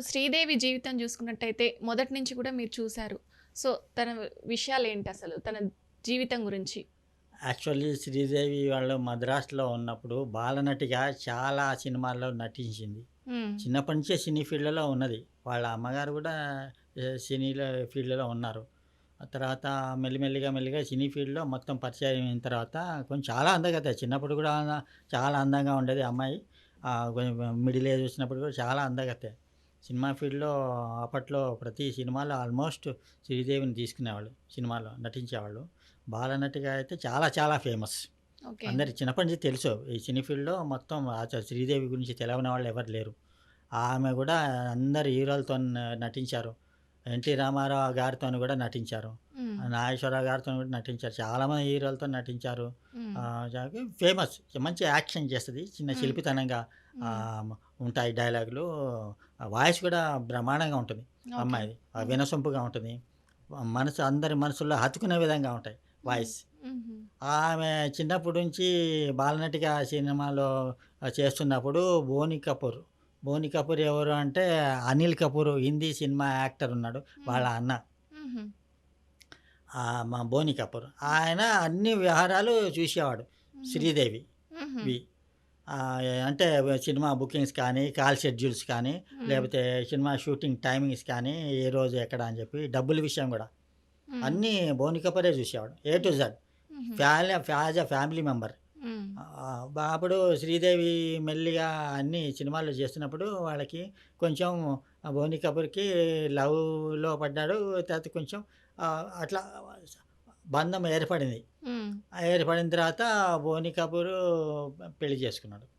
శ్రీదేవి జీవితం చూసుకున్నట్టయితే మొదటి నుంచి కూడా మీరు చూశారు. సో తన విషయాలు ఏంటి అసలు? తన జీవితం గురించి. యాక్చువల్లీ శ్రీదేవి వాళ్ళు మద్రాసులో ఉన్నప్పుడు బాలనటిగా చాలా సినిమాల్లో నటించింది. చిన్నప్పటి నుంచే సినీ ఫీల్డ్లో ఉన్నది. వాళ్ళ అమ్మగారు కూడా ఏ, సినీలో ఫీల్డ్లో ఉన్నారు. ఆ తర్వాత మెల్లిమెల్లిగా మెల్లిగా సినీ ఫీల్డ్లో మొత్తం పరిచయం అయిన తర్వాత కొంచెం చాలా అందగతే చిన్నప్పుడు కూడా చాలా అందంగా ఉండేది అమ్మాయి. కొంచెం మిడిల్ ఏజ్ వచ్చినప్పుడు కూడా చాలా అందగతే సినిమా ఫీల్డ్లో అప్పట్లో ప్రతి సినిమాలో ఆల్మోస్ట్ శ్రీదేవిని తీసుకునేవాళ్ళు సినిమాలో నటించేవాళ్ళు. బాలనటిగా అయితే చాలా చాలా ఫేమస్. ఓకే. అందరికి చిన్నప్పటి నుంచి తెలుసు. ఈ సినీ ఫీల్డ్లో మొత్తం ఆ శ్రీదేవి గురించి తెలియని వాళ్ళు ఎవరు లేరు. ఆమె కూడా అందరు హీరోలతో నటించారు. ఎన్టీ రామారావు గారితో కూడా నటించారు. నాగేశ్వరరావు గారితో కూడా నటించారు. చాలామంది హీరోలతో నటించారు. ఫేమస్. మంచి యాక్షన్ చేస్తుంది. చిన్న. శిల్పితనంగా. ఉంటాయి డైలాగులు. వాయిస్ కూడా బ్రహ్మాండంగా ఉంటుంది. అమ్మాయిది. ఆ మ్మ్. వినసొంపుగా ఉంటుంది. మనసు అందరి మనసుల్లో హత్తుకునే విధంగా ఉంటాయి వాయిస్. ఆమె చిన్నప్పటి నుంచి బాలనటిగా సినిమాలో చేస్తున్నప్పుడు బోని కపూర్. బోని కపూర్ ఎవరు అంటే అనిల్ కపూర్ హిందీ సినిమా యాక్టర్ ఉన్నాడు వాళ్ళ అన్న. ఆ, మా బోని కపూర్. ఆయన అన్ని వ్యవహారాలు చూసేవాడు. శ్రీదేవి. వి. ఆ, అంటే సినిమా బుకింగ్స్ కానీ కాల్ షెడ్యూల్స్ కానీ. లేకపోతే సినిమా షూటింగ్ టైమింగ్స్ కానీ ఏ రోజు ఎక్కడ అని చెప్పి డబ్బుల విషయం కూడా. అన్నీ బోని కపూరే చూసేవాడు A to Z. Family as a family member అప్పుడు శ్రీదేవి మెల్లిగా అన్ని సినిమాలు చేస్తున్నప్పుడు వాళ్ళకి కొంచెం బోని కపూర్కి లవ్లో పడ్డాడు తర్వాత కొంచెం అట్లా బంధం ఏర్పడింది. ఏర్పడిన తర్వాత బోని కపూర్ పెళ్ళి చేసుకున్నాడు.